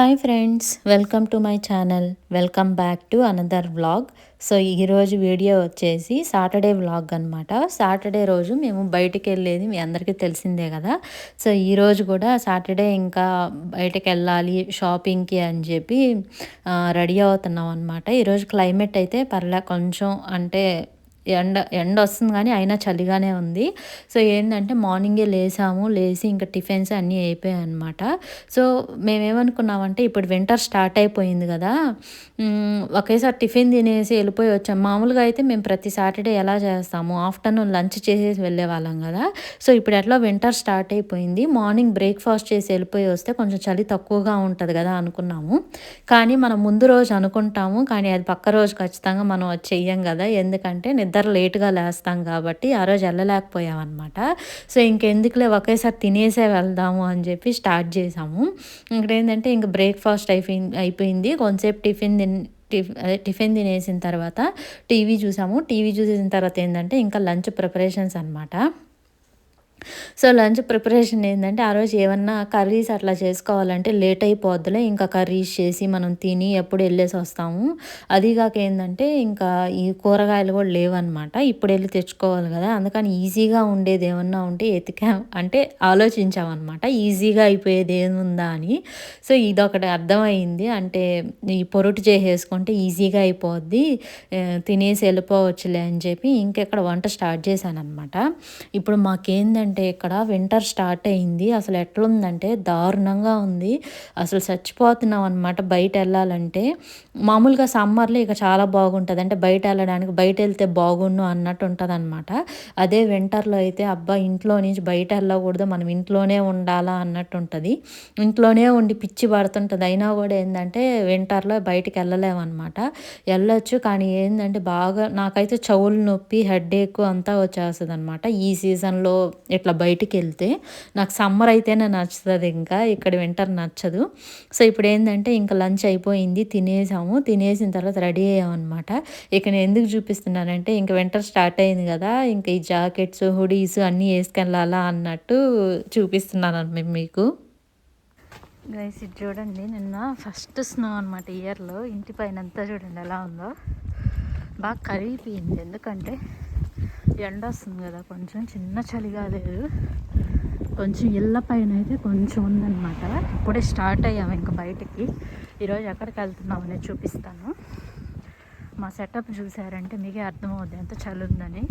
Hi friends welcome to my channel welcome back to another vlog so ఈరోజు video వచ్చేసి Saturday vlog అనమాట Saturday రోజు మేము బయటికి వెళ్ళేది మీ అందరికీ తెలిసిందే కదా. సో ఈరోజు కూడా సాటర్డే ఇంకా బయటకు వెళ్ళాలి షాపింగ్కి అని చెప్పి రెడీ అవుతున్నాం అనమాట ఈరోజు క్లైమేట్ అయితే పర్లే కొంచెం అంటే ఎండ ఎండ వస్తుంది కానీ అయినా చలిగానే ఉంది. సో ఏంటంటే మార్నింగే లేసాము లేచి ఇంకా టిఫిన్స్ అన్నీ అయిపోయాయి అనమాట సో మేమేమనుకున్నామంటే ఇప్పుడు వింటర్ స్టార్ట్ అయిపోయింది కదా ఒకేసారి టిఫిన్ తినేసి వెళ్ళిపోయి వచ్చాం. మామూలుగా అయితే మేము ప్రతి సాటర్డే ఎలా చేస్తాము? ఆఫ్టర్నూన్ లంచ్ చేసేసి వెళ్ళే వాళ్ళం కదా. సో ఇప్పుడు ఎట్లా వింటర్ స్టార్ట్ అయిపోయింది. మార్నింగ్ బ్రేక్ఫాస్ట్ చేసి వెళ్ళిపోయి వస్తే కొంచెం చలి తక్కువగా ఉంటుంది కదా అనుకున్నాము. కానీ మనం ముందు రోజు అనుకుంటాము కానీ అది పక్క రోజు ఖచ్చితంగా మనం చెయ్యం కదా. ఎందుకంటే నిద్ర లేటుగా లేస్తాం కాబట్టి ఆ రోజు వెళ్ళలేకపోయామన్నమాట. సో ఇంకెందుకులే ఒకేసారి తినేసే వెళ్దాము అని చెప్పి స్టార్ట్ చేసాము. ఇక్కడ ఏంటంటే ఇంక బ్రేక్ఫాస్ట్ అయిపోయింది అయిపోయింది. కొంతసేపు టిఫిన్ తిన్ టిఫిన్ తినేసిన తర్వాత టీవీ చూసాము. టీవీ చూసేసిన తర్వాత ఏంటంటే ఇంకా లంచ్ ప్రిపరేషన్స్ అనమాట సో లంచ్ ప్రిపరేషన్ ఏంటంటే ఆ రోజు ఏమన్నా కర్రీస్ అట్లా చేసుకోవాలంటే లేట్ అయిపోద్దులే. ఇంకా కర్రీస్ చేసి మనం తిని ఎప్పుడు వెళ్ళేసి వస్తాము. అదిగాక ఏంటంటే ఇంకా ఈ కూరగాయలు కూడా లేవన్నమాట. ఇప్పుడు వెళ్ళి తెచ్చుకోవాలి కదా. అందుకని ఈజీగా ఉండేది ఏమన్నా ఉంటే ఎతికా అంటే ఆలోచించామన్నమాట. ఈజీగా అయిపోయేది ఏముందా అని. సో ఇదొకటి అర్థమైంది. అంటే ఈ పొరుటు చేసేసుకుంటే ఈజీగా అయిపోద్ది. తినేసి వెళ్ళిపోవచ్చులే అని చెప్పి ఇంకెక్కడ వంట స్టార్ట్ చేశాను అనమాట ఇప్పుడు మాకేందంటే ఏంటంటే ఇక్కడ వింటర్ స్టార్ట్ అయింది. అసలు ఎట్లుందంటే దారుణంగా ఉంది. అసలు చచ్చిపోతున్నాం అనమాట బయట వెళ్ళాలంటే. మామూలుగా సమ్మర్లో ఇక చాలా బాగుంటుంది. అంటే బయట వెళ్ళడానికి బయట వెళ్తే బాగుండు అన్నట్టు ఉంటుంది అనమాట అదే వింటర్లో అయితే అబ్బా ఇంట్లో నుంచి బయట వెళ్ళకూడదు. మనం ఇంట్లోనే ఉండాలా అన్నట్టు ఉంటుంది. ఇంట్లోనే ఉండి పిచ్చి పడుతుంటుంది. అయినా కూడా ఏంటంటే వింటర్లో బయటికి వెళ్ళలేమన్నమాట వెళ్ళొచ్చు కానీ ఏంటంటే బాగా నాకైతే చెవులు నొప్పి హెడ్ ఏక్ అంతా వచ్చేస్తుంది అనమాట ఈ సీజన్లో ఇట్లా బయటికి వెళ్తే నాకు సమ్మర్ అయితేనే నచ్చుతుంది ఇంకా ఇక్కడ వింటర్ నచ్చదు. సో ఇప్పుడు ఏంటంటే ఇంకా లంచ్ అయిపోయింది తినేసాము. తినేసిన తర్వాత రెడీ అయ్యామన్నమాట. ఇక నేను ఎందుకు చూపిస్తున్నానంటే ఇంకా వింటర్ స్టార్ట్ అయింది కదా ఇంకా ఈ జాకెట్స్ హుడీస్ అన్నీ వేసుకెళ్ళాలా అన్నట్టు చూపిస్తున్నాను మీకు. గైస్ ఇది చూడండి నిన్న ఫస్ట్ స్నో అనమాట ఇయర్లో. ఇంటి పైన అంతా చూడండి ఎలా ఉందో. బాగా కరిగిపోయింది. ఎందుకంటే ఎండ వస్తుంది కదా కొంచెం చిన్న చలిగా లేదు కొంచెం ఇళ్ళ పైన అయితే కొంచెం ఉందన్నమాట. ఇప్పుడే స్టార్ట్ అయ్యాము ఇంకా బయటికి. ఈరోజు ఎక్కడికి వెళ్తున్నామని చూపిస్తాను. మా సెటప్ చూసారంటే మీకే అర్థమవుద్ది ఎంత చలి ఉందని.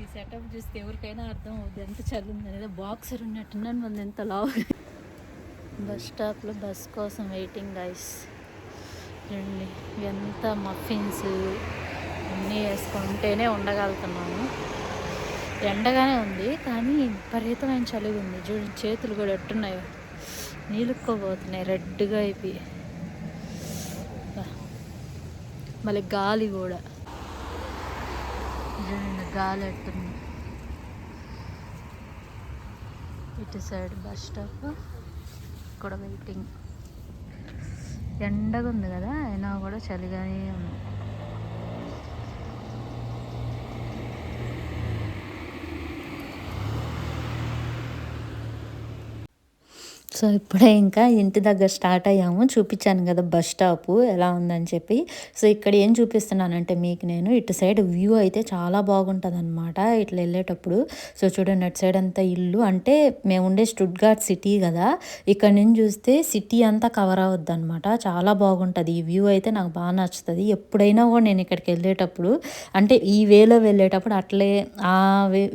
ఈ సెటప్ చూస్తే ఎవరికైనా అర్థం అవుద్ది ఎంత చలి ఉందని. బాక్సర్ ఉన్నట్టున్నాను మనం ఎంత లావు బస్ స్టాప్లో బస్ కోసం వెయిటింగ్ ఐస్ రండి ఎంత మఫిన్స్. అన్నీ వేసుకుంటేనే ఉండగలుగుతున్నాము ఎండగానే ఉంది కానీ విపరీతమైన చలి ఉంది. చూడండి చేతులు కూడా ఎట్టున్నాయి. నీళ్ళుక్కోబోతున్నాయి రెడ్గా అయిపోయి. మళ్ళీ గాలి కూడా. చూడండి గాలి ఎట్టుంది ఇటు సైడ్ బస్ స్టాప్ ఇక్కడ వెయిటింగ్. ఎండగా ఉంది కదా అయినా కూడా చలిగానే ఉంది. సో ఇప్పుడే ఇంకా ఇంటి దగ్గర స్టార్ట్ అయ్యాము. చూపించాను కదా బస్ స్టాప్ ఎలా ఉందని చెప్పి. సో ఇక్కడ ఏం చూపిస్తున్నానంటే మీకు నేను ఇటు సైడ్ వ్యూ అయితే చాలా బాగుంటుంది అనమాట ఇట్లా వెళ్ళేటప్పుడు. సో చూడండి అటు సైడ్ అంతా ఇల్లు. అంటే మేము ఉండే స్టుడ్గార్డ్ సిటీ కదా. ఇక్కడ నుంచి చూస్తే సిటీ అంతా కవర్ అవద్దు అనమాట చాలా బాగుంటుంది. ఈ వ్యూ అయితే నాకు బాగా నచ్చుతుంది. ఎప్పుడైనా కూడా నేను ఇక్కడికి వెళ్ళేటప్పుడు అంటే ఈ వేలో వెళ్ళేటప్పుడు అట్లే ఆ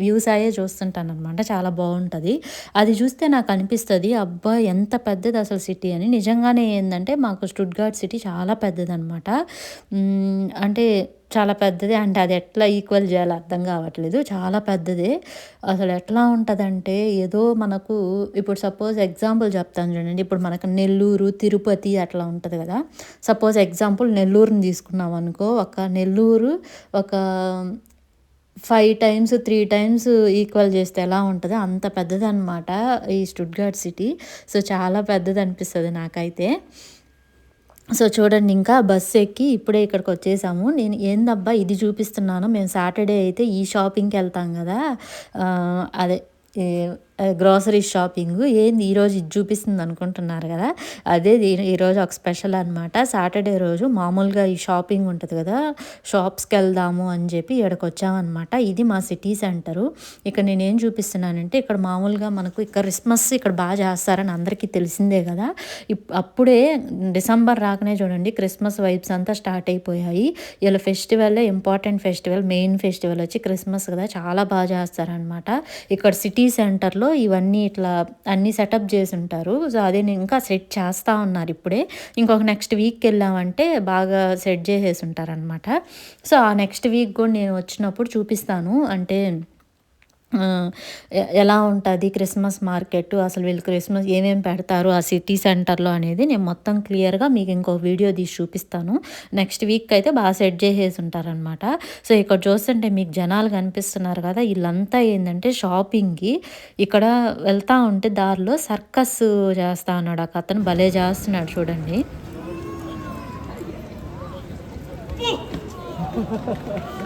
వ్యూస్ అయ్యే చూస్తుంటాను అనమాట చాలా బాగుంటుంది. అది చూస్తే నాకు అనిపిస్తుంది అబ్బా అబ్బా ఎంత పెద్దది అసలు సిటీ అని. నిజంగానే ఏంటంటే మాకు స్టుడ్గార్డ్ సిటీ చాలా పెద్దది అనమాట అంటే చాలా పెద్దది. అంటే అది ఎట్లా ఈక్వల్ చేయాలో అర్థం కావట్లేదు. చాలా పెద్దది. అసలు ఎట్లా ఉంటుందంటే ఏదో మనకు ఇప్పుడు సపోజ్ ఎగ్జాంపుల్ చెప్తాను చూడండి. ఇప్పుడు మనకు నెల్లూరు తిరుపతి అట్లా ఉంటుంది కదా. సపోజ్ ఎగ్జాంపుల్ నెల్లూరుని తీసుకున్నాం అనుకో ఒక నెల్లూరు ఒక five times three times equal చేస్తే ఎలా ఉంటుందో? అంత పెద్దది అనమాట ఈ స్టుడ్గార్డ్ సిటీ. సో చాలా పెద్దది అనిపిస్తుంది నాకైతే. సో చూడండి ఇంకా బస్సు ఎక్కి ఇప్పుడే ఇక్కడికి వచ్చేసాము. నేను ఏందబ్బా ఇది చూపిస్తున్నాను? మేము సాటర్డే అయితే ఈ షాపింగ్కి వెళ్తాం కదా. అదే గ్రాసరీ షాపింగ్ ఏంది ఈరోజు ఇది చూపిస్తుంది అనుకుంటున్నారు కదా. అదే ఈరోజు ఒక స్పెషల్ అనమాట సాటర్డే రోజు మామూలుగా ఈ షాపింగ్ ఉంటుంది కదా. షాప్స్కి వెళ్దాము అని చెప్పి ఇక్కడికి వచ్చామన్నమాట. ఇది మా సిటీ సెంటరు ఇక్కడ నేనేం చూపిస్తున్నానంటే ఇక్కడ మామూలుగా మనకు ఇక్కడ క్రిస్మస్ ఇక్కడ బాగా చేస్తారని అందరికీ తెలిసిందే కదా. అప్పుడే డిసెంబర్ రాకనే చూడండి క్రిస్మస్ వైబ్స్ అంతా స్టార్ట్ అయిపోయాయి. ఇలా festival important festival main festival వచ్చి క్రిస్మస్ కదా చాలా బాగా చేస్తారనమాట ఇక్కడ సిటీ సెంటర్లో ఇవన్నీ ఇట్లా అన్నీ సెటప్ చేసి ఉంటారు సో అదే నేను ఇంకా సెట్ చేస్తూ ఉన్నారు ఇప్పుడే. ఇంకొక నెక్స్ట్ వీక్కి వెళ్ళామంటే బాగా సెట్ చేసేసి ఉంటారనమాట సో ఆ నెక్స్ట్ వీక్ కూడా నేను వచ్చినప్పుడు చూపిస్తాను. అంటే ఎలా ఉంటుంది క్రిస్మస్ మార్కెట్ అసలు వీళ్ళు క్రిస్మస్ ఏమేమి పెడతారు? ఆ సిటీ సెంటర్లో అనేది నేను మొత్తం క్లియర్గా మీకు ఇంకో వీడియో తీసి చూపిస్తాను. నెక్స్ట్ వీక్ అయితే బాగా సెట్ చేసేసి ఉంటారనమాట సో ఇక్కడ చూస్తుంటే మీకు జనాలు కనిపిస్తున్నారు కదా వీళ్ళంతా ఏంటంటే షాపింగ్కి ఇక్కడ వెళ్తూ ఉంటే దారిలో సర్కస్ చేస్తా ఉన్నాడు ఒక అతను. భలే చేస్తున్నాడు చూడండి.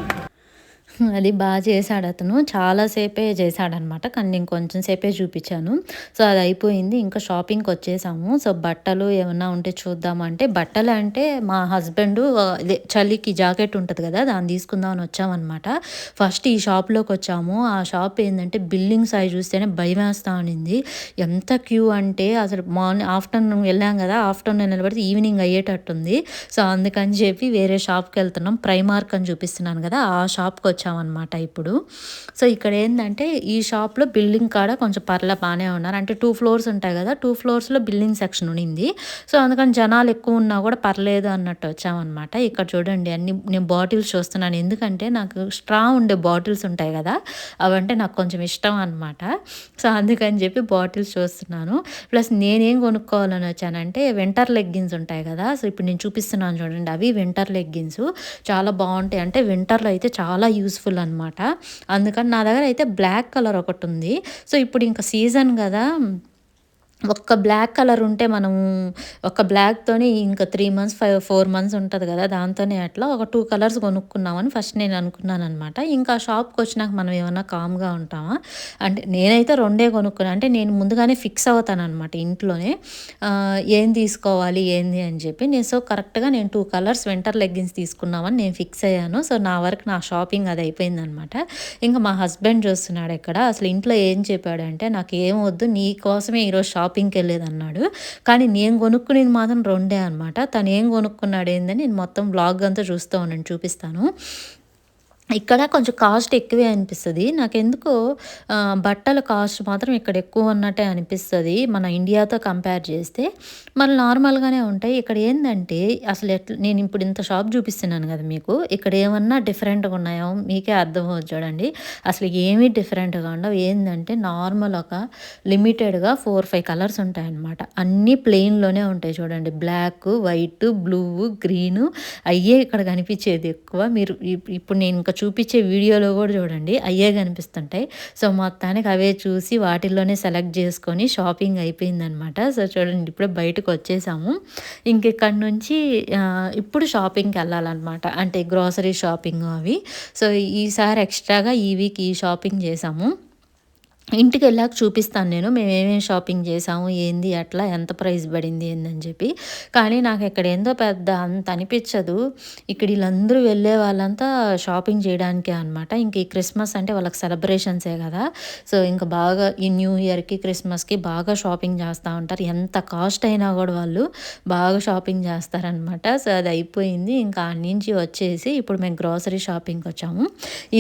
అది బాగా చేశాడు అతను. చాలాసేపే చేశాడనమాట. కానీ నేను కొంచెం సేపే చూపించాను. సో అది అయిపోయింది. ఇంకా షాపింగ్కి వచ్చేసాము. సో బట్టలు ఏమన్నా ఉంటే చూద్దామంటే బట్టలు అంటే మా హస్బెండ్ ఇదే చలికి జాకెట్ ఉంటుంది కదా దాన్ని తీసుకుందామని వచ్చామన్నమాట ఫస్ట్ ఈ షాప్లోకి వచ్చాము. ఆ షాప్ ఏంటంటే బిల్డింగ్ సైజ్ చూస్తేనే భయం వేస్తా ఉన్నింది ఎంత క్యూ అంటే అసలు మార్నింగ్ ఆఫ్టర్నూన్ వెళ్ళాం కదా ఆఫ్టర్నూన్ నిలబడితే ఈవినింగ్ అయ్యేటట్టుంది. సో అందుకని చెప్పి వేరే షాప్కి వెళ్తున్నాం. ప్రైమార్క్ అని చూపిస్తున్నాను కదా ఆ షాప్కి వచ్చి వచ్చామన్నమాట ఇప్పుడు. సో ఇక్కడ ఏంటంటే ఈ షాప్లో బిల్డింగ్ కాడ కొంచెం పర్ల బాగానే ఉన్నారు. అంటే టూ ఫ్లోర్స్ ఉంటాయి కదా టూ ఫ్లోర్స్లో బిల్డింగ్ సెక్షన్ ఉండింది. సో అందుకని జనాలు ఎక్కువ ఉన్నా కూడా పర్లేదు అన్నట్టు వచ్చామన్నమాట. ఇక్కడ చూడండి అన్ని నేను బాటిల్స్ చూస్తున్నాను. ఎందుకంటే నాకు స్ట్రా ఉండే బాటిల్స్ ఉంటాయి కదా అవంటే నాకు కొంచెం ఇష్టం అనమాట సో అందుకని చెప్పి బాటిల్స్ చూస్తున్నాను. ప్లస్ నేనేం కొనుక్కోవాలని వచ్చానంటే వింటర్ లెగ్గిన్స్ ఉంటాయి కదా సో ఇప్పుడు నేను చూపిస్తున్నాను చూడండి అవి వింటర్ లెగ్గిన్స్. చాలా బాగుంటాయి. అంటే వింటర్లో అయితే చాలా యూస్ యూస్ఫుల్ అనమాట అందుకని నా దగ్గర అయితే బ్లాక్ కలర్ ఒకటి ఉంది. సో ఇప్పుడు ఇంకా సీజన్ కదా ఒక్క బ్లాక్ కలర్ ఉంటే మనము ఒక బ్లాక్తోని ఇంకా three months five four months ఉంటుంది కదా దాంతోనే అట్లా ఒక టూ కలర్స్ కొనుక్కున్నామని ఫస్ట్ నేను అనుకున్నాను అనమాట ఇంకా షాప్కి వచ్చినాక మనం ఏమన్నా కామ్గా ఉంటామా? అంటే నేనైతే రెండే కొనుక్కున్నాను అంటే నేను ముందుగానే ఫిక్స్ అవుతాను అనమాట ఇంట్లోనే ఏం తీసుకోవాలి ఏంది అని చెప్పి నేను సో కరెక్ట్గా నేను టూ కలర్స్ వింటర్ లెగ్గిన్స్ తీసుకున్నామని నేను ఫిక్స్ అయ్యాను. సో నా వరకు నా షాపింగ్ అది అయిపోయిందనమాట ఇంకా మా హస్బెండ్ చూస్తున్నాడు ఇక్కడ అసలు ఇంట్లో ఏం చెప్పాడంటే నాకు ఏం వద్దు నీ కోసమే ఈరోజు షాప్ షాపింగ్కి వెళ్ళేది అన్నాడు కానీ నేను కొనుక్కునేది మాత్రం రెండే అనమాట తను ఏం కొనుక్కున్నాడు ఏందని నేను మొత్తం బ్లాగ్ అంతా చూస్తూ ఉన్నాను చూపిస్తాను. ఇక్కడ కొంచెం కాస్ట్ ఎక్కువే అనిపిస్తుంది. నాకెందుకో బట్టల కాస్ట్ మాత్రం ఇక్కడ ఎక్కువ ఉన్నట్టే అనిపిస్తుంది మన ఇండియాతో కంపేర్ చేస్తే. మన నార్మల్గానే ఉంటాయి. ఇక్కడ ఏంటంటే అసలు ఎట్లా నేను ఇప్పుడు ఇంత షాప్ చూపిస్తున్నాను కదా మీకు. ఇక్కడ ఏమన్నా డిఫరెంట్గా ఉన్నాయో మీకే అర్థం చూడండి. అసలు ఏమీ డిఫరెంట్గా ఉండవు. ఏంటంటే నార్మల్ ఒక లిమిటెడ్గా ఫోర్ ఫైవ్ కలర్స్ ఉంటాయన్నమాట అన్నీ ప్లెయిన్లోనే ఉంటాయి చూడండి. బ్లాక్ వైట్ బ్లూ గ్రీను అయ్యే ఇక్కడ కనిపించేది ఎక్కువ. మీరు ఇప్పుడు నేను ఇంకా చూపించే వీడియోలో కూడా చూడండి. అయ్యే కనిపిస్తుంటాయి. సో మొత్తానికి అవే చూసి వాటిల్లోనే సెలెక్ట్ చేసుకొని షాపింగ్ అయిపోయిందనమాట. సో చూడండి ఇప్పుడే బయటకు వచ్చేసాము. ఇంకెక్కడి నుంచి ఇప్పుడు షాపింగ్కి వెళ్ళాలన్నమాట అంటే గ్రాసరీ షాపింగ్ అవి. సో ఈసారి ఎక్స్ట్రాగా ఈ వీక్ ఈ షాపింగ్ చేసాము. ఇంటికి వెళ్ళాక చూపిస్తాను నేను. మేము ఏమేమి షాపింగ్ చేసాము ఏంది అట్లా ఎంత ప్రైస్ పడింది ఏందని చెప్పి. కానీ నాకు ఇక్కడ ఏందో పెద్ద అంత అనిపించదు. ఇక్కడ వీళ్ళందరూ వెళ్ళే వాళ్ళంతా షాపింగ్ చేయడానికే అనమాట ఇంక ఈ క్రిస్మస్ అంటే వాళ్ళకి సెలబ్రేషన్సే కదా. సో ఇంకా బాగా ఈ న్యూ ఇయర్కి క్రిస్మస్కి బాగా షాపింగ్ చేస్తూ ఉంటారు. ఎంత కాస్ట్ అయినా కూడా వాళ్ళు బాగా షాపింగ్ చేస్తారనమాట సో అది అయిపోయింది. ఇంకా ఆ నుంచి వచ్చేసి ఇప్పుడు మేము గ్రాసరీ షాపింగ్కి వచ్చాము.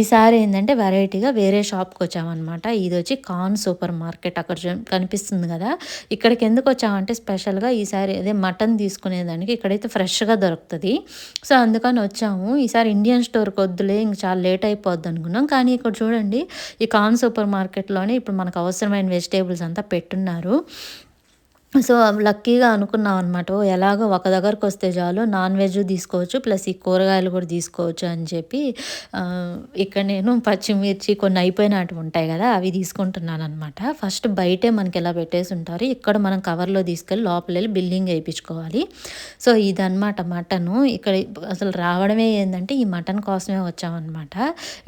ఈసారి ఏంటంటే వెరైటీగా వేరే షాప్కి వచ్చామన్నమాట. ఇది వచ్చి వచ్చి కాన్ సూపర్ మార్కెట్ అక్కడ కనిపిస్తుంది కదా. ఇక్కడికి ఎందుకు వచ్చామంటే స్పెషల్గా ఈసారి అదే మటన్ తీసుకునేదానికి ఇక్కడైతే ఫ్రెష్గా దొరుకుతుంది. సో అందుకని వచ్చాము. ఈసారి ఇండియన్ స్టోర్కి వద్దులే ఇంక చాలా లేట్ అయిపోద్ది అనుకున్నాం. కానీ ఇక్కడ చూడండి ఈ కాన్ సూపర్ మార్కెట్లోనే ఇప్పుడు మనకు అవసరమైన వెజిటేబుల్స్ అంతా పెట్టున్నారు. సో లక్కీగా అనుకున్నాం అనమాట ఓ ఎలాగో ఒక దగ్గరకు వస్తే చాలు నాన్ వెజ్ తీసుకోవచ్చు ప్లస్ ఈ కూరగాయలు కూడా తీసుకోవచ్చు అని చెప్పి ఇక్కడ నేను పచ్చిమిర్చి కొన్ని అయిపోయినట్టు ఉంటాయి కదా అవి తీసుకుంటున్నాను అనమాట ఫస్ట్ బయటే మనకి ఎలా పెట్టేసి ఉంటారు ఇక్కడ మనం కవర్లో తీసుకెళ్ళి లోపల వెళ్ళి బిల్లింగ్ వేయించుకోవాలి. సో ఇదనమాట మటను. ఇక్కడ అసలు రావడమే ఏంటంటే ఈ మటన్ కోసమే వచ్చామన్నమాట.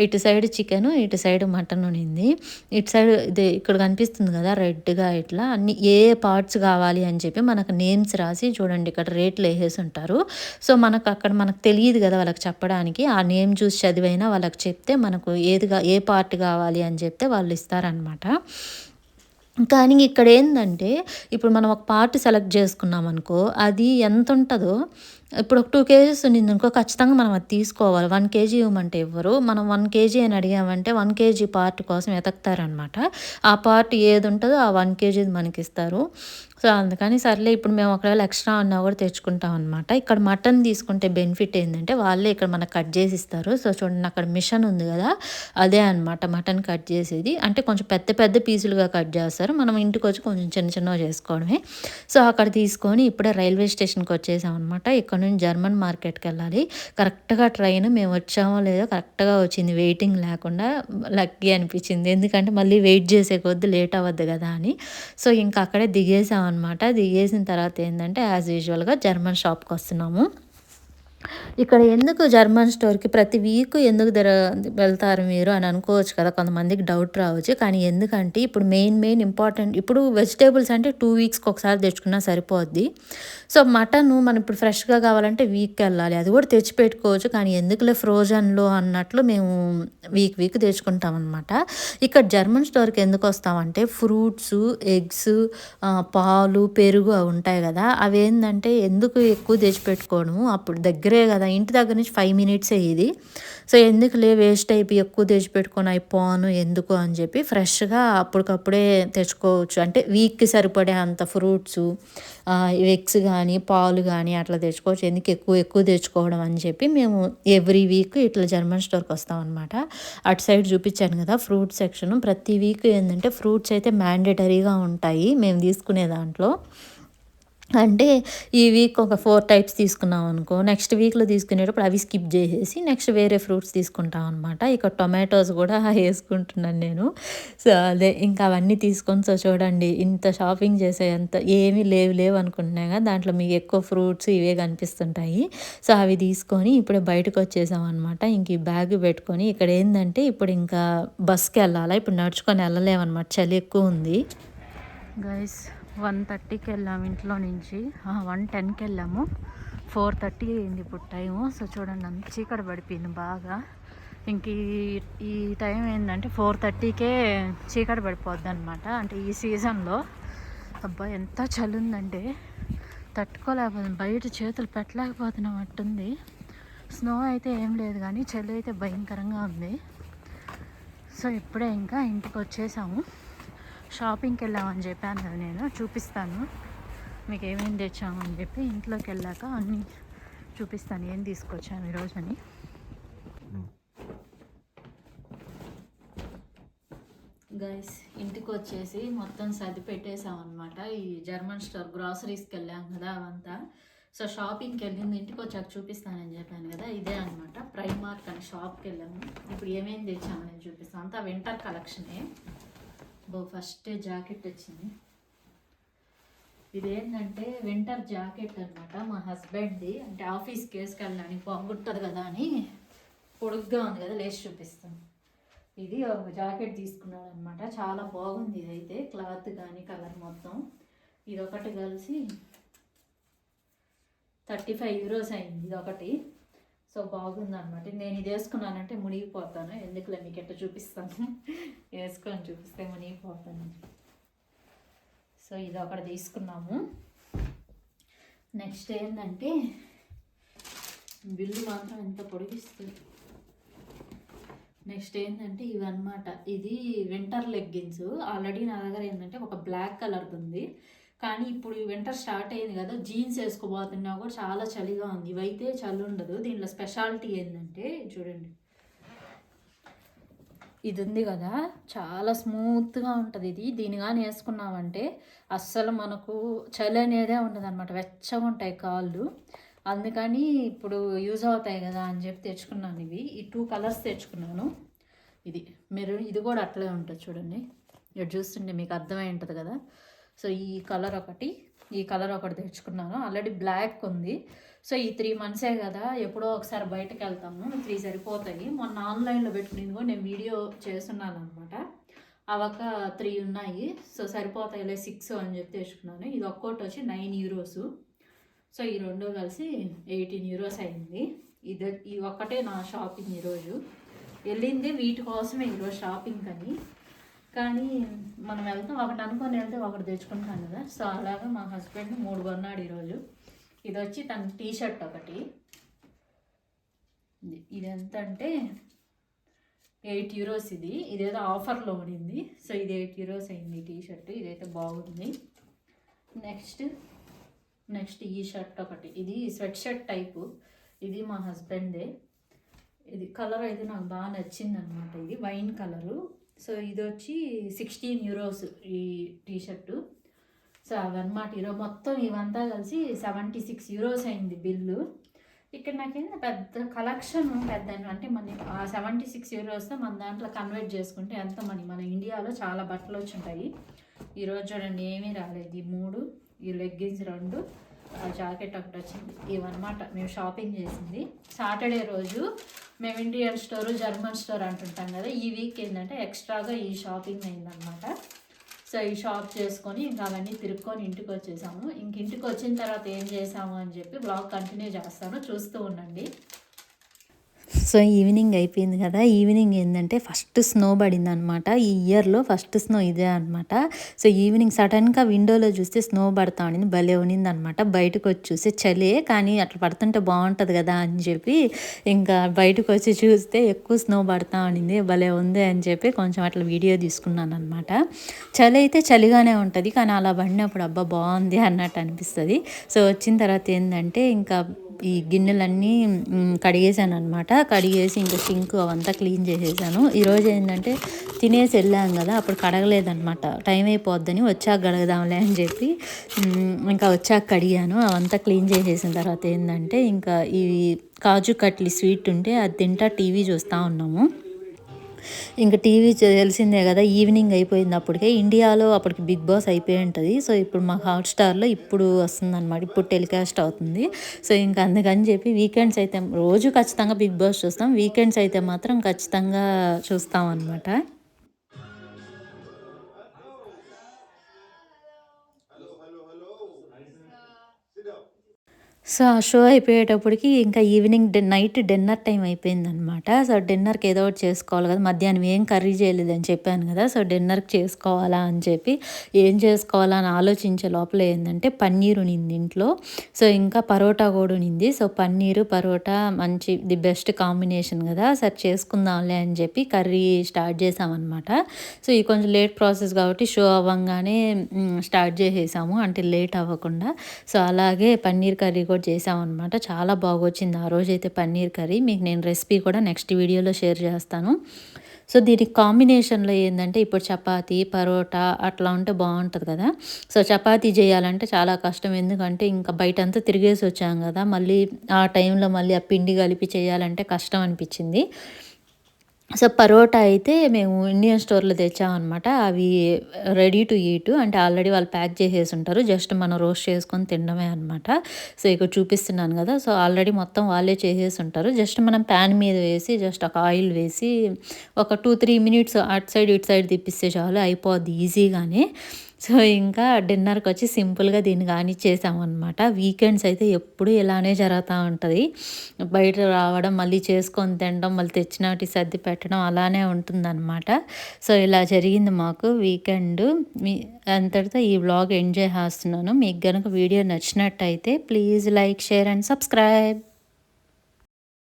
ఇటు సైడ్ చికెన్ ఇటు సైడ్ మటన్ ఉన్నింది ఇటు సైడ్ ఇది ఇక్కడ కనిపిస్తుంది కదా రెడ్గా ఇట్లా అన్ని ఏ పార్ట్స్ కావాలి కావాలి అని చెప్పి మనకు నేమ్స్ రాసి చూడండి ఇక్కడ రేట్లు వేసేసి ఉంటారు. సో మనకు అక్కడ మనకు తెలియదు కదా వాళ్ళకి చెప్పడానికి. ఆ నేమ్ చూసి చదివైనా వాళ్ళకి చెప్తే మనకు ఏదిగా ఏ పార్ట్ కావాలి అని చెప్తే వాళ్ళు ఇస్తారనమాట కానీ ఇక్కడ ఏంటంటే ఇప్పుడు మనం ఒక పార్ట్ సెలెక్ట్ చేసుకున్నాం అనుకో అది ఎంత ఉంటుందో ఇప్పుడు ఒక టూ కేజీస్ ఉన్నింది అనుకో ఖచ్చితంగా మనం అది తీసుకోవాలి. వన్ కేజీ ఇవ్వమంటే ఇవ్వరు మనం వన్ కేజీ అని అడిగామంటే వన్ కేజీ పార్ట్ కోసం వెతకుతారనమాట ఆ పార్ట్ ఏది ఉంటుందో ఆ వన్ కేజీ మనకి ఇస్తారు. సో అందుకని సర్లే ఇప్పుడు మేము ఒకవేళ ఎక్స్ట్రా అన్నా కూడా తెచ్చుకుంటాం అనమాట ఇక్కడ మటన్ తీసుకుంటే బెనిఫిట్ ఏంటంటే వాళ్ళే ఇక్కడ మనకు కట్ చేసి ఇస్తారు సో చూడండి అక్కడ మిషన్ ఉంది కదా అదే అనమాట మటన్ కట్ చేసేది. అంటే కొంచెం పెద్ద పెద్ద పీసులుగా కట్ చేస్తారు. మనం ఇంటికి వచ్చి కొంచెం చిన్న చిన్నగా చేసుకోవడమే. సో అక్కడ తీసుకొని ఇప్పుడే రైల్వే స్టేషన్కి వచ్చేసాం అనమాట ఇక్కడ నుంచి జర్మన్ మార్కెట్కి వెళ్ళాలి. కరెక్ట్గా ట్రైన్ మేము వచ్చామో లేదో కరెక్ట్గా వచ్చింది. వెయిటింగ్ లేకుండా లక్కీ అనిపించింది. ఎందుకంటే మళ్ళీ వెయిట్ చేసే కొద్ది లేట్ అవ్వద్దు కదా అని. సో ఇంకా అక్కడే దిగేసాం అనమాట దిగేసిన తర్వాత ఏంటంటే యాజ్ యూజువల్గా జర్మన్ షాప్కి వస్తున్నాము. ఇక్కడ ఎందుకు జర్మన్ స్టోర్కి ప్రతి వీక్ ఎందుకు ధర వెళ్తారు మీరు అని అనుకోవచ్చు కదా కొంతమందికి డౌట్ రావచ్చు. కానీ ఎందుకంటే ఇప్పుడు మెయిన్ మెయిన్ ఇంపార్టెంట్ ఇప్పుడు వెజిటేబుల్స్ అంటే టూ వీక్స్కి ఒకసారి తెచ్చుకున్నా సరిపోద్ది. సో మటన్ మనం ఇప్పుడు ఫ్రెష్గా కావాలంటే వీక్కి వెళ్ళాలి. అది కూడా తెచ్చి పెట్టుకోవచ్చు. కానీ ఎందుకులే ఫ్రోజన్లో అన్నట్లు మేము వీక్ వీక్ తెచ్చుకుంటాం అనమాట ఇక్కడ జర్మన్ స్టోర్కి ఎందుకు వస్తామంటే ఫ్రూట్స్ ఎగ్స్ పాలు పెరుగు అవి ఉంటాయి కదా అవి ఏంటంటే ఎందుకు ఎక్కువ తెచ్చిపెట్టుకోవడము అప్పుడు దగ్గర కదా ఇంటి దగ్గర నుంచి ఫైవ్ మినిట్సే ఇది. సో ఎందుకులే వేస్ట్ అయిపోయి ఎక్కువ తెచ్చిపెట్టుకొని అయిపోను ఎందుకు అని చెప్పి ఫ్రెష్గా అప్పటికప్పుడే తెచ్చుకోవచ్చు. అంటే వీక్కి సరిపడే అంత ఫ్రూట్స్ ఎగ్స్ కానీ పాలు కానీ అట్లా తెచ్చుకోవచ్చు. ఎందుకు ఎక్కువ ఎక్కువ తెచ్చుకోవడం అని చెప్పి మేము ఎవ్రీ వీక్ ఇట్లా జర్మన్ స్టోర్కి వస్తాం అనమాట అటు సైడ్ చూపించాను కదా ఫ్రూట్ సెక్షన్ ప్రతి వీక్ ఏంటంటే ఫ్రూట్స్ అయితే మ్యాండేటరీగా ఉంటాయి మేము తీసుకునే దాంట్లో. అంటే ఈ వీక్ ఒక ఫోర్ టైప్స్ తీసుకున్నాం అనుకో నెక్స్ట్ వీక్లో తీసుకునేటప్పుడు అవి స్కిప్ చేసేసి నెక్స్ట్ వేరే ఫ్రూట్స్ తీసుకుంటాం అనమాట ఇక టొమాటోస్ కూడా వేసుకుంటున్నాను నేను. సో అదే ఇంకా అవన్నీ తీసుకొని సో చూడండి ఇంత షాపింగ్ చేసే అంత ఏమీ లేవు లేవు అనుకుంటున్నాయి కదా. దాంట్లో మీకు ఎక్కువ ఫ్రూట్స్ ఇవే కనిపిస్తుంటాయి. సో అవి తీసుకొని ఇప్పుడే బయటకు వచ్చేసాం అనమాట ఇంక ఈ బ్యాగ్ పెట్టుకొని ఇక్కడ ఏంటంటే ఇప్పుడు ఇంకా బస్కి వెళ్ళాలా? ఇప్పుడు నడుచుకొని వెళ్ళలేమన్నమాట. చలి ఎక్కువ ఉంది. గైస్ వన్ థర్టీకి వెళ్ళాము ఇంట్లో నుంచి. వన్ టెన్కి వెళ్ళాము. ఫోర్ థర్టీ అయింది ఇప్పుడు టైము. సో చూడండి అంత చీకటి పడిపోయింది బాగా. ఇంక ఈ- ఈ టైం ఏంటంటే ఫోర్ థర్టీకే చీకటి పడిపోద్ది అనమాట అంటే ఈ సీజన్లో. అబ్బా ఎంత చలి ఉందంటే తట్టుకోలేకపోతుంది బయట చేతులు పెట్టలేకపోతున్నాం అట్టుంది. స్నో అయితే ఏం లేదు కానీ చలి అయితే భయంకరంగా ఉంది. సో ఇప్పుడే ఇంకా ఇంటికి వచ్చేసాము షాపింగ్కి వెళ్ళామని చెప్పాను కదా నేను చూపిస్తాను. మీకు ఏమేమి తెచ్చామని చెప్పి ఇంట్లోకి వెళ్ళాక అన్నీ చూపిస్తాను. ఏం తీసుకొచ్చాను ఈరోజు అని. గైస్ ఇంటికి వచ్చేసి మొత్తం సర్ది పెట్టేసాం అనమాట ఈ జర్మన్ స్టోర్ గ్రాసరీస్కి వెళ్ళాం కదా అవంతా. సో షాపింగ్కి వెళ్ళింది ఇంటికి వచ్చాక చూపిస్తానని చెప్పాను కదా ఇదే అనమాట ప్రైమార్క్ అని షాప్కి వెళ్ళాము ఇప్పుడు ఏమేమి తెచ్చామని చూపిస్తాను. అంతా వింటర్ కలెక్షనే. ఫస్ట్ జాకెట్ వచ్చింది ఇదేంటంటే వింటర్ జాకెట్ అనమాట మా హస్బెండ్ది అంటే ఆఫీస్కి వేసుకెళ్ళడానికి బాగుంటుంది కదా అని పొడుగ్గా ఉంది కదా లేచి చూపిస్తాను ఇది ఒక జాకెట్ తీసుకున్నాడు అనమాట చాలా బాగుంది ఇదైతే క్లాత్ కానీ కలర్ మొత్తం. ఇది ఒకటి కలిసి థర్టీ ఫైవ్ యూరోస్ అయింది ఇది ఒకటి సో బాగుంది అనమాట నేను ఇది వేసుకున్నానంటే మునిగిపోతాను. ఎందుకులే మీకు ఎట్ట చూపిస్తాను? వేసుకొని చూపిస్తే మునిగిపోతాను. సో ఇది ఒకటి తీసుకున్నాము. నెక్స్ట్ ఏంటంటే బిల్లు మాత్రం ఎంత పొడిగిస్తుంది. నెక్స్ట్ ఏంటంటే ఇవన్నమాట. ఇది వింటర్ లెగ్గిన్స్ ఆల్రెడీ నా దగ్గర ఏంటంటే ఒక బ్లాక్ కలర్ది ఉంది. కానీ ఇప్పుడు వింటర్ స్టార్ట్ అయింది కదా జీన్స్ వేసుకోబోతున్నా కూడా చాలా చలిగా ఉంది. ఇవైతే చలి ఉండదు. దీనిలో స్పెషాలిటీ ఏంటంటే చూడండి. ఇది ఉంది కదా చాలా స్మూత్గా ఉంటుంది ఇది. దీని కానీ వేసుకున్నామంటే అస్సలు మనకు చలి అనేదే ఉండదు అనమాట వెచ్చగా ఉంటాయి కాళ్ళు. అందుకని ఇప్పుడు యూజ్ అవుతాయి కదా అని చెప్పి తెచ్చుకున్నాను ఇవి. ఈ టూ కలర్స్ తెచ్చుకున్నాను. ఇది మెరు ఇది కూడా అట్లే ఉంటుంది చూడండి. ఇక్కడ చూస్తుంటే మీకు అర్థమై ఉంటుంది కదా. సో ఈ కలర్ ఒకటి ఈ కలర్ ఒకటి తెచ్చుకున్నాను. ఆల్రెడీ బ్లాక్ ఉంది. సో ఈ త్రీ మంత్సే కదా ఎప్పుడో ఒకసారి బయటకు వెళ్తాము. త్రీ సరిపోతాయి. మొన్న ఆన్లైన్లో పెట్టుకునేది కూడా నేను వీడియో చేస్తున్నాను అనమాట అవక త్రీ ఉన్నాయి. సో సరిపోతాయిలే సిక్స్ అని చెప్పి తెచ్చుకున్నాను. ఇది ఒక్కోటి వచ్చి నైన్ యూరోస్ సో ఈ రెండు కలిసి ఎయిటీన్ యూరోస్ అయింది. ఇది ఇది ఒక్కటే నా షాపింగ్ ఈరోజు. వెళ్ళింది వీటి కోసమే ఈరోజు షాపింగ్ అని. కానీ మనం వెళ్తాం. ఒకటి అనుకొని వెళ్తే ఒకటి తెచ్చుకుంటాం కదా. సో అలాగా మా హస్బెండ్ మూడు కొన్నాడు ఈరోజు. ఇది వచ్చి తన టీ షర్ట్ ఒకటి. ఇది ఎంత అంటే ఎయిట్ యూరోస్ ఇది. ఇదేదో ఆఫర్లో ఉండింది సో ఇది ఎయిట్ యూరోస్ అయింది టీ షర్ట్ ఇదైతే బాగుంది. నెక్స్ట్ నెక్స్ట్ ఈ షర్ట్ ఒకటి. ఇది స్వెట్ షర్ట్ టైపు. ఇది మా హస్బెండ్దే ఇది కలర్ అయితే నాకు బాగా నచ్చింది అనమాట ఇది వైన్ కలరు. సో ఇది వచ్చి సిక్స్టీన్ యూరోస్ ఈ టీ షర్టు సో అవన్నమాట ఈరోజు మొత్తం ఇవంతా కలిసి సెవెంటీ సిక్స్ యూరోస్ అయింది బిల్లు. ఇక్కడ నాకేంటి పెద్ద కలెక్షన్ పెద్ద అంటే మన ఆ సెవెంటీ సిక్స్ యూరోస్తో మన దాంట్లో కన్వర్ట్ చేసుకుంటే ఎంత మనీ? మన ఇండియాలో చాలా బట్టలు వచ్చి ఉంటాయి ఈరోజు చూడండి ఏమీ రాలేదు. ఈ మూడు ఈ లెగ్గిన్స్ రెండు ఆ జాకెట్ ఒకటి వచ్చింది ఇవన్నమాట. మేము షాపింగ్ చేసింది. సాటర్డే రోజు మేము ఇండియన్ స్టోర్ జర్మన్ స్టోర్ అంటుంటాం కదా ఈ వీక్ ఏంటంటే ఎక్స్ట్రాగా ఈ షాపింగ్ అయిందనమాట సో ఈ షాప్ చేసుకొని ఇంకా అవన్నీ తిరుక్కొని ఇంటికి వచ్చేసాము. ఇంక ఇంటికి వచ్చిన తర్వాత ఏం చేసాము అని చెప్పి బ్లాగ్ కంటిన్యూ చేస్తాను. చూస్తూ ఉండండి. సో ఈవినింగ్ అయిపోయింది కదా ఈవినింగ్ ఏంటంటే ఫస్ట్ స్నో పడింది అనమాట ఈ ఇయర్లో ఫస్ట్ స్నో ఇదే అనమాట. సో ఈవినింగ్ సడన్గా విండోలో చూస్తే స్నో పడతా ఉండింది భలే ఉన్నింది అనమాట బయటకు వచ్చి చూస్తే చలే కానీ అట్లా పడుతుంటే బాగుంటుంది కదా అని చెప్పి ఇంకా బయటకు వచ్చి చూస్తే ఎక్కువ స్నో పడతా ఉండింది భలే ఉంది అని చెప్పి కొంచెం అట్లా వీడియో తీసుకున్నాను అనమాట చలి అయితే చలిగానే ఉంటుంది కానీ అలా పడినప్పుడు అబ్బా బాగుంది అన్నట్టు అనిపిస్తుంది. సో వచ్చిన తర్వాత ఏంటంటే ఇంకా ఈ గిన్నెలన్నీ కడిగేసాను అనమాట కడిగేసి ఇంకా సింక్ అవంతా క్లీన్ చేసేసాను. ఈరోజు ఏంటంటే తినేసి వెళ్ళాం కదా అప్పుడు కడగలేదనమాట టైం అయిపోద్దని వచ్చాక కడగదాంలే అని చెప్పి ఇంకా వచ్చాక కడిగాను. అవంతా క్లీన్ చేసేసిన తర్వాత ఏంటంటే ఇంకా ఇవి కాజు కట్లీ స్వీట్ ఉంటే అది తింటా టీవీ చూస్తూ ఉన్నాము. ఇంకా టీవీ తెలిసిందే కదా ఈవినింగ్ అయిపోయింది అప్పటికే ఇండియాలో అప్పటికి బిగ్ బాస్ అయిపోయి ఉంటుంది. సో ఇప్పుడు మా హాట్స్టార్లో ఇప్పుడు వస్తుంది అనమాట ఇప్పుడు టెలికాస్ట్ అవుతుంది. సో ఇంకా అందుకని చెప్పి వీకెండ్స్ అయితే రోజు ఖచ్చితంగా బిగ్ బాస్ చూస్తాం వీకెండ్స్ అయితే మాత్రం ఖచ్చితంగా చూస్తాం అనమాట సో ఆ షో అయిపోయేటప్పటికి ఇంకా ఈవినింగ్ నైట్ డిన్నర్ టైం అయిపోయిందనమాట సో డిన్నర్కి ఏదో ఒకటి చేసుకోవాలి కదా. మధ్యాహ్నం ఏం కర్రీ చేయలేదని చెప్పాను కదా. సో డిన్నర్కి చేసుకోవాలా అని చెప్పి ఏం చేసుకోవాలా అని ఆలోచించే లోపల ఏంటంటే పన్నీర్ ఉనింది ఇంట్లో. సో ఇంకా పరోటా కూడా ఉనింది సో పన్నీరు పరోటా మంచి ది బెస్ట్ కాంబినేషన్ కదా. సరే చేసుకుందాంలే అని చెప్పి కర్రీ స్టార్ట్ చేసామన్నమాట. సో ఇది కొంచెం లేట్ ప్రాసెస్ కాబట్టి షో అవ్వగానే స్టార్ట్ చేసేసాము. అంటే లేట్ అవ్వకుండా. సో అలాగే పన్నీర్ కర్రీ కూడా కూడా చేసామన్నమాట. చాలా బాగొచ్చింది. ఆ రోజు అయితే పన్నీర్ కర్రీ. మీకు నేను రెసిపీ కూడా నెక్స్ట్ వీడియోలో షేర్ చేస్తాను. సో దీనికి కాంబినేషన్లో ఏంటంటే ఇప్పుడు చపాతీ పరోటా అట్లా ఉంటే బాగుంటుంది కదా. సో చపాతీ చేయాలంటే చాలా కష్టం. ఎందుకంటే ఇంకా బయట అంతా తిరిగేసి వచ్చాం కదా. మళ్ళీ ఆ టైంలో మళ్ళీ ఆ పిండి కలిపి చేయాలంటే కష్టం అనిపించింది. సో పరోటా అయితే మేము ఇండియన్ స్టోర్లో తెచ్చామన్నమాట. అవి రెడీ టు ఈట్. అంటే ఆల్రెడీ వాళ్ళు ప్యాక్ చేసేసి ఉంటారు. జస్ట్ మనం రోస్ట్ చేసుకొని తినడమే అనమాట సో ఇక్కడ చూపిస్తున్నాను కదా. సో ఆల్రెడీ మొత్తం వాళ్ళే చేసేసి ఉంటారు. జస్ట్ మనం ప్యాన్ మీద వేసి జస్ట్ ఒక ఆయిల్ వేసి ఒక టూ త్రీ మినిట్స్ అటు సైడ్ ఇటు సైడ్ తిప్పిస్తే చాలు అయిపోద్ది ఈజీగానే. సో ఇంకా డిన్నర్కి వచ్చి సింపుల్గా దీన్ని కానీ చేసామన్నమాట. వీకెండ్స్ అయితే ఎప్పుడు ఇలానే జరుగుతూ ఉంటుంది. బయట రావడం మళ్ళీ చేసుకొని తినడం మళ్ళీ తెచ్చినటి సర్ది పెట్టడం అలానే ఉంటుందన్నమాట. సో ఇలా జరిగింది మాకు వీకెండ్. మీ అంతటితో ఈ వ్లాగ్ ఎంజాయ్ చేస్తున్నాను. మీకు కనుక వీడియో నచ్చినట్టయితే please like share and subscribe.